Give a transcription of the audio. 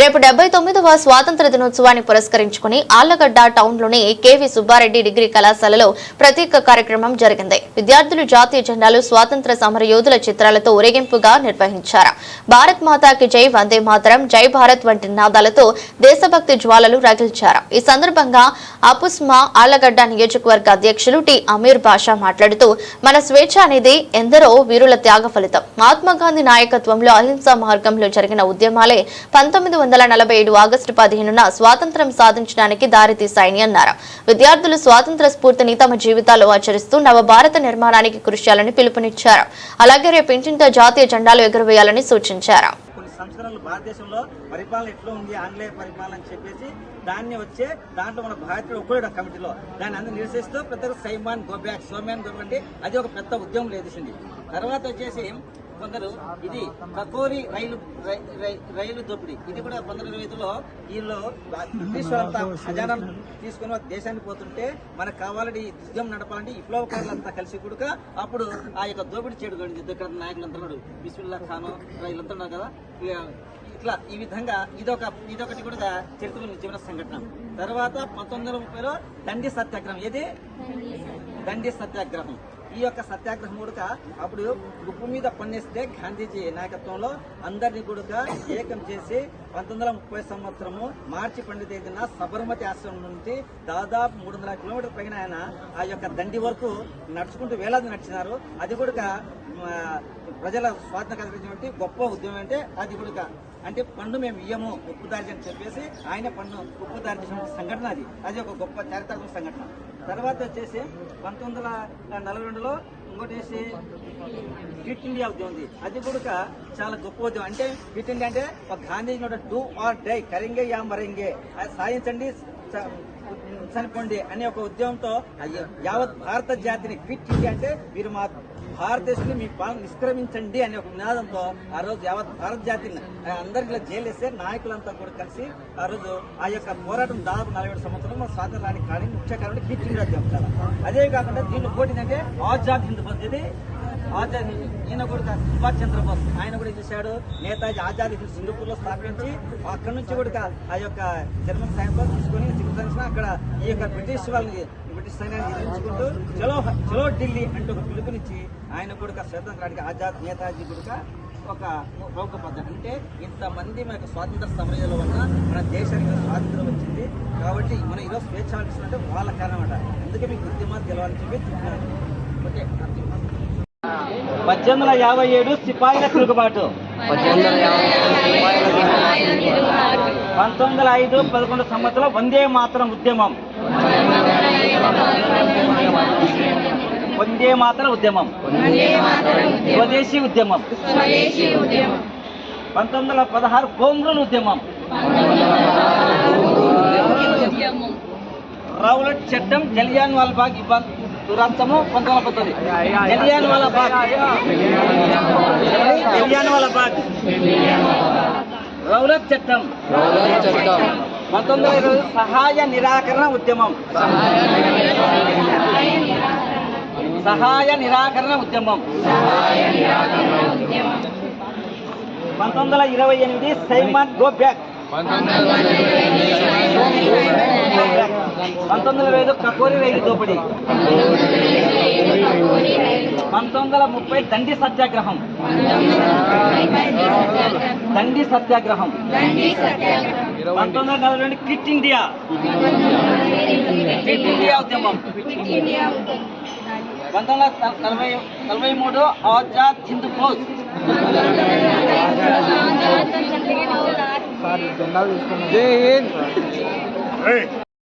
రేపు డెబ్బై తొమ్మిదవ స్వాతంత్ర దినోత్సవాన్ని పురస్కరించుకుని ఆళ్ళగడ్డ టౌన్లోని కెవి సుబ్బారెడ్డి డిగ్రీ కళాశాలలో ప్రత్యేక కార్యక్రమం జరిగింది. విద్యార్థులు జాతీయ జెండాలు స్వాతంత్ర సమర యోధుల చిత్రాలతో ఊరేగింపుగా నిర్వహించారు. భారత్ మాతాకి జై వందే మాతరం జై భారత్ వంటి నినాదాలతో దేశభక్తి జ్వాలలు రగిల్చారు. ఈ సందర్భంగా అపుస్మా ఆళ్ళగడ్డ నియోజకవర్గ అధ్యక్షులు టి. అమీర్ బాషా మాట్లాడుతూ మన స్వేచ్ఛ అనేది ఎందరో వీరుల త్యాగ ఫలితం. మహాత్మాగాంధీ నాయకత్వంలో అహింసా మార్గంలో జరిగిన ఉద్యమాలే పంతొమ్మిది వందల నలభై ఏడు ఆగస్టు పదిహేనున స్వాతంత్ర్యం సాధించడానికి దారితీశాయని అన్నారు. విద్యార్థులు స్వాతంత్ర స్ఫూర్తిని తమ జీవితాల్లో ఆచరిస్తూ నవభారత నిర్మాణానికి కృషి చేయాలని పిలుపునిచ్చారు. అలాగే రేపు ఇంటింటా జాతీయ జెండాలు ఎగురవేయాలని సూచించారు. సంవత్సరాలు భారతదేశంలో పరిపాలన ఎట్లా ఉంది ఆంగ్లేయ పరిపాలన అని చెప్పేసి దాన్ని వచ్చే దాంట్లో మన భారతీయుడు ఒక్కడు కమిటీలో. దాన్ని అందరూ నిరసిస్తూ పెద్ద సైమాన్ గోబ్యాక్ సోమ్యాన్ గోబ్యాక్ అంటే అది ఒక పెద్ద ఉద్యమం లేదేసింది తర్వాత వచ్చేసి కొందరు ఇది కకోరి రైలు రై- రైలు దోపిడీ. ఇది కూడా పంతొమ్మిది ఇరవై వీళ్ళు బ్రిటిష్ వాళ్ళంతా ఖజానాను తీసుకుని దేశానికి పోతుంటే మనకు కావాలని యుద్ధం ఉద్యమం నడపాలంటే విప్లవకారులంతా కలిసి కూడా అప్పుడు ఆ యొక్క దోపిడీ చేయడం జరిగింది ఇక్కడ నాయకులంతా బిస్మిల్లా ఖాను వీళ్ళంతా ఉన్నారు కదా. ఇట్లా ఈ విధంగా ఇదొక ఇదొకటి కూడా చరిత్రలో నిజమైన సంఘటన. తర్వాత పంతొమ్మిది వందల ముప్పైలో దండి సత్యాగ్రహం. ఏది? దండి సత్యాగ్రహం. ఈ యొక్క సత్యాగ్రహం కూడా అప్పుడు ఉప్పు మీద పన్నేస్తే గాంధీజీ నాయకత్వంలో అందరినీ కూడా ఏకం చేసి పంతొమ్మిది వందల ముప్పై సంవత్సరము మార్చి పన్నెండు తేదీన సబర్మతి ఆశ్రమం నుండి దాదాపు మూడు వందల కిలోమీటర్ పైన ఆయన ఆ యొక్క దండి వరకు నడుచుకుంటూ వేలాది నడిచినారు. అది కూడా ప్రజల స్వాతంత్ర కలిగించినటువంటి గొప్ప ఉద్యమం అంటే అది కూడా అంటే పండు మేము ఇయ్యము ఉప్పు అని చెప్పేసి ఆయన పండు ఉప్పు సంఘటన అది. అది ఒక గొప్ప చారిత్రాత్మక సంఘటన. తర్వాత వచ్చేసి పంతొమ్మిది వందల నలభై రెండులో ఇంకోటి ఫిట్ ఇండియా ఉద్యమం ఉంది. అది కూడా చాలా గొప్ప ఉద్యమం. అంటే ఫిట్ ఇండియా అంటే ఒక గాంధీజీ డూ ఆర్ డై కరింగే యా మరింగే అది సాధించండి చనిపోండి అనే ఒక ఉద్యమంతో యావత్ భారత జాతిని ఫిట్ ఇండియా అంటే మీరు మా భారతదేశంలో మీ పాలన నిష్క్రమించండి అనే ఒక నినాదంతో ఆ రోజు యావత్ భారత జాతిని ఆ, అందరికీ నాయకులంతా కూడా కలిసి ఆ రోజు ఆ యొక్క పోరాటం దాదాపు నలభై సంవత్సరాలు మన స్వాతంత్రానికి కానీ ముఖ్య కారణం క్విట్ ఇండియా అదే కాకుండా దీంట్లో పోటీ ఆజాద్ హింద్ పద్ధతి ఆజాద్ ఈయన కూడా సుభాష్ చంద్రబోస్ ఆయన కూడా చూశాడు చేశాడు? నేతాజీ ఆజాద్ హింద్ సింగపూర్లో స్థాపించి అక్కడ నుంచి కూడా ఆ యొక్క జర్మన్ సైన్స్లో తీసుకొని అక్కడ ఈ యొక్క బ్రిటిష్ వాళ్ళని బ్రిటిష్ సైన్యాన్ని ఎదిరించుకుంటూ చలో చలో ఢిల్లీ అంటే ఒక పిలుపునిచ్చి ఆయన కూడా స్వతంత్రానికి ఆజాద్ నేతాజీ కూడా ఒక ప్రముఖ పద్ధతి అంటే ఇంతమంది మనకు స్వాతంత్ర సమరయాల వల్ల మన దేశానికి స్వాతంత్రం వచ్చింది. కాబట్టి మనం ఈరోజు స్వేచ్ఛ ఆలోచిస్తుంటే వాళ్ళ కారణం అన్నమాట అందుకే మీకు ఉద్యమాలు తెలవాలని చెప్పి చెప్తున్నాను ఓకే పద్దెనిమిది వందల యాభై ఏడు సిపాయిల తిరుగుబాటు. పంతొమ్మిది వందల ఐదు పదకొండు సంవత్సరం వందే మాతరం ఉద్యమం. వందే మాతరం ఉద్యమం. స్వదేశీ ఉద్యమం. పంతొమ్మిది వందల పదహారు కోంగ్రూన్ ఉద్యమం. రౌలట్ చట్టం జలియాన్ వాల్బాగ్ ఇబ్బంది దురాంతము పంతొమ్మిది వందల పంతొమ్మిది. జలియాన్ వాలా బాగ్ జలియాన్ వాలా బాగ్ రౌలట్ చట్టం. పంతొమ్మిది వందల ఇరవై సహాయ నిరాకరణ ఉద్యమం. సహాయ నిరాకరణ ఉద్యమం. పంతొమ్మిది వందల ఇరవై ఎనిమిది సైమన్ గో బ్యాక్. పంతొమ్మిది వందల ఐదు కకోరి రైలు దోపిడీ. పంతొమ్మిది వందల ముప్పై దండి సత్యాగ్రహం. దండి సత్యాగ్రహం. పంతొమ్మిది వందల నలభై రెండు క్విట్ ఇండియా. క్విట్ ఇండియా ఉద్యమం. పంతొమ్మిది వందల నలభై నలభై మూడు ఆజాద్ హింద్ ఫౌజ్. జై హింద్.